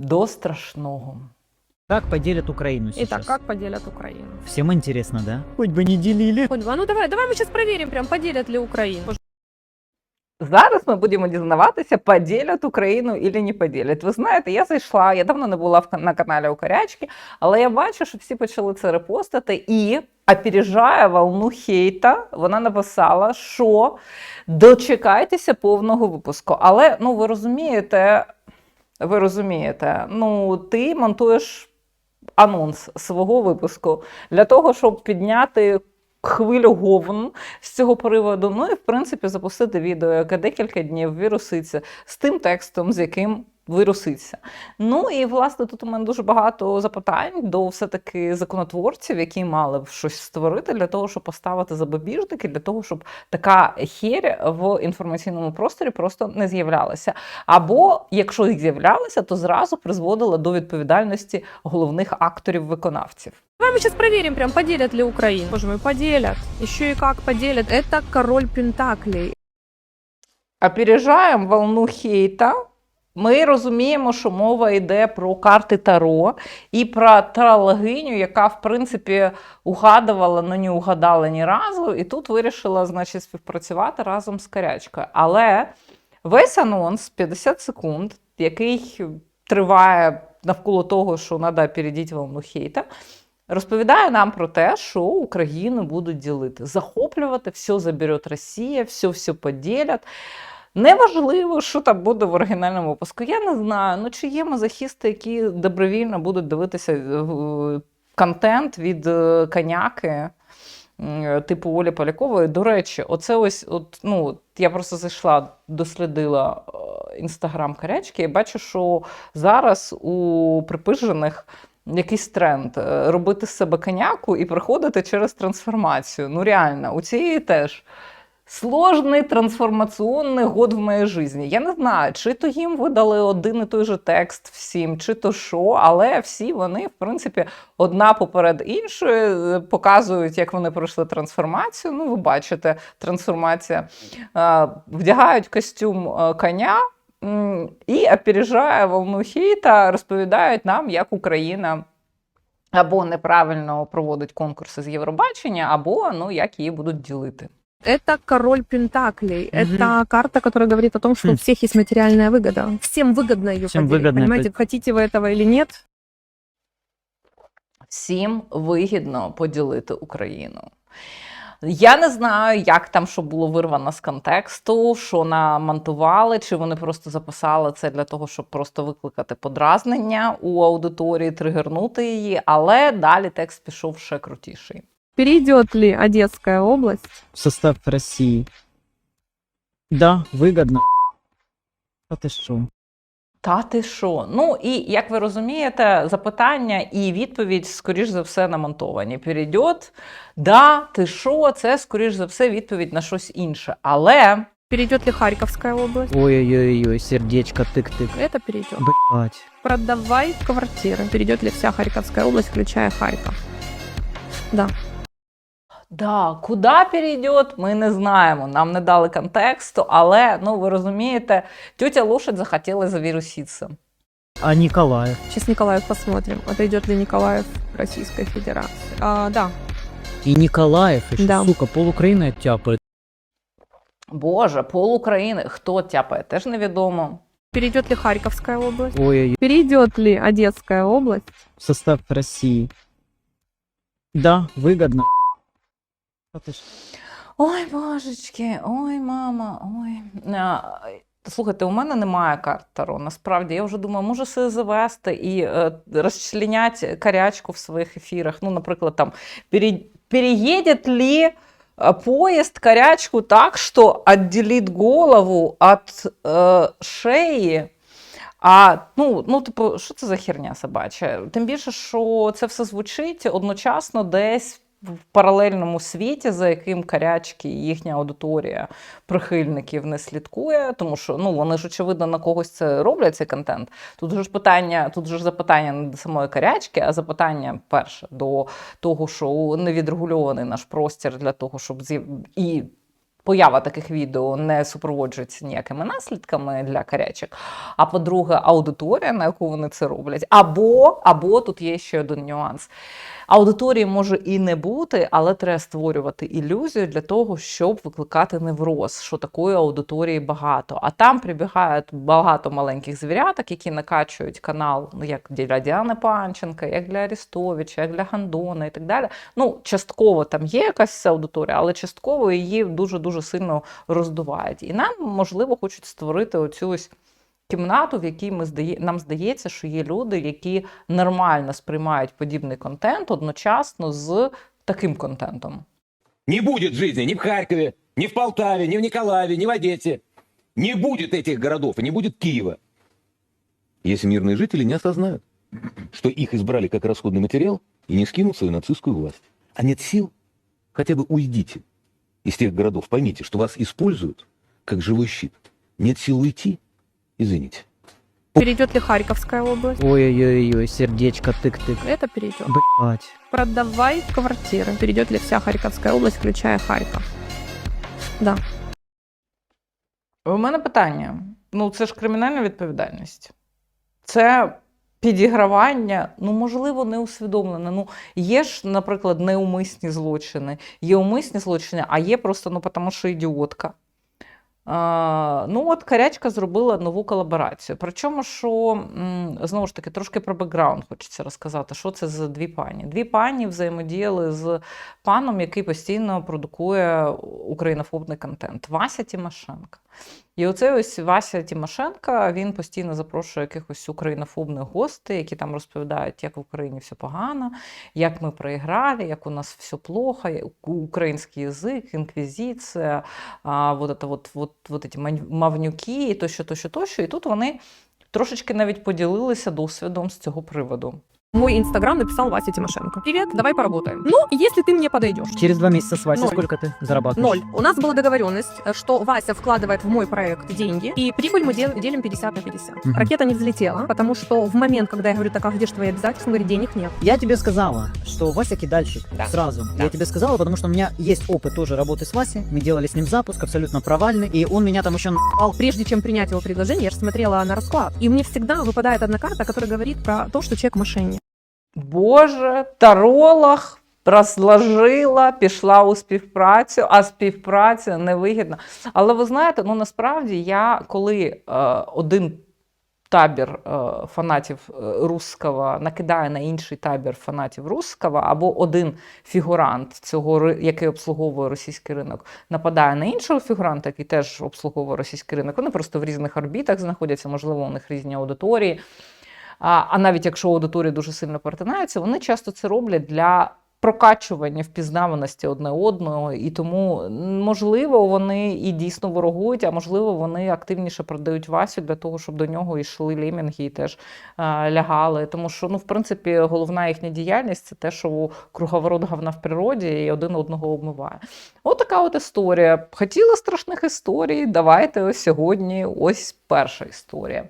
до страшного. Как поделят Украину сейчас? Итак, как поделят Украину? Всем интересно, да? Хоть бы не делили. Хоть бы. А ну давай, давай мы сейчас проверим, прям поделят ли Украину. Зараз ми будемо дізнаватися, поділять Україну і не поділять. Ви знаєте, я зайшла, я давно не була в, на каналі Укорячки, але я бачу, що всі почали це репостити і опережає волну хейта. Вона написала, що дочекайтеся повного випуску. Але ну ви розумієте, ви розумієте, ну ти монтуєш анонс свого випуску для того, щоб підняти хвилю говн з цього приводу. Ну і в принципі запустити відео, яке декілька днів віруситься з тим текстом, з яким вируситься. Ну і власне тут у мене дуже багато запитань до все-таки законотворців, які мали б щось створити для того, щоб поставити запобіжники, для того, щоб така херь в інформаційному просторі просто не з'являлася. Або якщо їх з'являлися, то зразу призводила до відповідальності головних акторів-виконавців. Давай мы сейчас проверим, прям поделят ли Украину. Боже мой, поделят. Еще и как поделят. Это король Пентаклей. опережаємо волну хейта. Ми розуміємо, що мова йде про карти Таро і про тралогиню, яка, в принципі, угадувала, але не угадала ні разу, і тут вирішила, значить, співпрацювати разом з Карячкою. Але весь анонс 50 секунд, який триває навколо того, що треба перейдіть волну хейта, розповідає нам про те, що Україну будуть ділити, захоплювати, все забере Росія, все все поділять. Неважливо, що там буде в оригінальному випуску. Я не знаю. Ну чи є мазохісти, які добровільно будуть дивитися е, контент від е, коняки. Типу Олі Полякової. До речі, оце ось, от, ну, я просто зайшла, дослідила інстаграм Карячки і бачу, що зараз у припижених якийсь тренд е, робити з себе коняку і проходити через трансформацію. Ну, реально, у цієї теж сложний трансформаційний год в моїй житті. Я не знаю, чи то їм видали один і той же текст всім, чи то що, але всі вони, в принципі, одна поперед іншої е, показують, як вони пройшли трансформацію. Ну, ви бачите, трансформація. Е, Вдягають костюм е, коня. І опережає волну хейта, розповідають нам, як Україна або неправильно проводить конкурси з Євробачення, або ну як її будуть ділити. Это король Пентаклей. Мгм. Это карта, которая говорит о том, что Хм. у всех есть материальная выгода. Всем выгодно ее Всем поделить, выгодно понимаете, хотите вы этого или нет. Всім вигідно поділити Україну. Я не знаю, як там що було вирвано з контексту, що намонтували, чи вони просто записали це для того, щоб просто викликати подразнення у аудиторії, тригернути її, але далі текст пішов ще крутіший. Перейдет ли Одесская область В состав России. Да, выгодно. А ты что? Та ти що? Ну і як ви розумієте, запитання і відповідь, скоріш за все, намонтовані. Перейдет, да, ти що? Це скоріш за все відповідь на щось інше. Але Перейдет ли Харьковская область? Ой-ой-ой, сердечко, тык-тык. Это перейдет. Блять. Продавай квартиры. Перейдет ли вся Харьковская область, включая Харьков? Да. да, куди перейдет, ми не знаємо. Нам не дали контексту, але ну ви розумієте, тетя лошадь захотіла завіруситися. А Николаев? Сейчас Николаев посмотрим. Отойдет ли Николаев Российской Федерации? А, да. И Николаев еще, Да. сука, пол Украины оттяпает. Боже, пол України, хто тяпає, теж невідомо. Перейдет ли Харьковская область? Ой-ой-ой, Перейдет ли Одесская область? в состав России. Да, выгодно. Ой, божечки, ой, мама, ой. Слухайте, у мене немає карт Таро. Насправді, я вже думаю, може все завести і е, розчленять карячку в своїх ефірах. Ну, наприклад, там пере, переедет ли поїзд карячку так, що відділить голову від е, шиї. А ну, ну, типу, що це за херня собача? Тим більше, що це все звучить одночасно десь в паралельному світі, за яким карячки і їхня аудиторія прихильників не слідкує, тому що ну вони ж очевидно на когось це роблять цей контент. Тут ж питання, тут ж запитання не до самої карячки, а запитання перше до того, що не відрегульований наш простір для того, щоб з'яв- і Поява таких відео не супроводжується ніякими наслідками для карячок. А по-друге, аудиторія, на яку вони це роблять. Або, або тут є ще один нюанс. Аудиторії може і не бути, але треба створювати ілюзію для того, щоб викликати невроз, що такої аудиторії багато. А там прибігають багато маленьких звіряток, які накачують канал, ну як для Діани Панченка, як для Арістовича, як для Гандона і так далі. Ну, частково там є якась аудиторія, але частково її дуже дуже сильно роздувають. І нам, можливо, хочуть створити оцю ось кімнату, в якій ми здає, нам здається, що є люди, які нормально сприймають подібний контент одночасно з таким контентом. Не будет жизни ни в Харькове, ни в Полтаве, ни в Николаеве, ни в Одессе. Не будет этих городов и не будет Киева. Если мирные жители не осознают, что их избрали как расходный материал и не скинут свою нацистскую власть. А нет сил, хотя бы уйдите из тех городов. Поймите, что вас используют как живой щит. Нет сил уйти, извините. Перейдет ли Харьковская область? Ой-ой-ой, сердечко, тык-тык. Это перейдет. Блять. Продавай квартиры. Перейдет ли вся Харьковская область, включая Харьков? Да. У мене питання: ну це ж кримінальна відповідальність. Це підігравання, ну можливо, не усвідомлене. Ну є ж, наприклад, неумисні злочини, є умисні злочини, а є просто ну тому, що ідіотка. А, ну, от Карячка зробила нову колаборацію. Причому, що знову ж таки трошки про бекграунд хочеться розказати, що це за дві пані. Дві пані взаємодіяли з паном, який постійно продукує українофобний контент Вася Тимошенко. І оцей ось Вася Тимошенко, він постійно запрошує якихось українофобних гостей, які там розповідають, як в Україні все погано, як ми проіграли, як у нас все плохо, український язик, інквізиція, вот это вот, вот, вот эти мавнюки, і тощо, тощо, тощо. І тут вони трошечки навіть поділилися досвідом з цього приводу. Мой инстаграм написал Вася Тимошенко. Привет, давай поработаем. Ну, если ты мне подойдешь. Через два месяца с Васей Ноль. сколько ты зарабатываешь? Ноль. У нас была договоренность, э, что Вася вкладывает в мой проект деньги, и прибыль мы дел- делим 50 на 50. Мгм. Ракета не взлетела, потому что в момент, когда я говорю, так, а где же твои обязательства, он говорит, денег нет. Я тебе сказала, что Вася кидальщик. Сразу. Я тебе сказала, потому что у меня есть опыт тоже работы с Васей. Мы делали с ним запуск абсолютно провальный. И он меня там еще на***ал. Прежде чем принять его предложение, я же смотрела на расклад. И мне всегда выпадает одна карта, которая говорит про то, что человек мошенник. Боже, таролог розложила, пішла у співпрацю, а співпраця невигідна. Але ви знаєте, ну насправді я коли е, один табір е, фанатів е, русского накидає на інший табір фанатів русского, або один фігурант цього який обслуговує російський ринок, нападає на іншого фігуранта, який теж обслуговує російський ринок. Вони просто в різних орбітах знаходяться, можливо, у них різні аудиторії. А, навіть якщо аудиторії дуже сильно перетинаються, вони часто це роблять для прокачування впізнаваності одне одного, і тому можливо вони і дійсно ворогують, а можливо, вони активніше продають Васю для того, щоб до нього йшли лемінги і теж а, лягали. Тому що, ну, в принципі, головна їхня діяльність це те, що круговорот говна в природі і один одного обмиває. От така от історія. Хотіла страшних історій. Давайте ось сьогодні. Ось перша історія.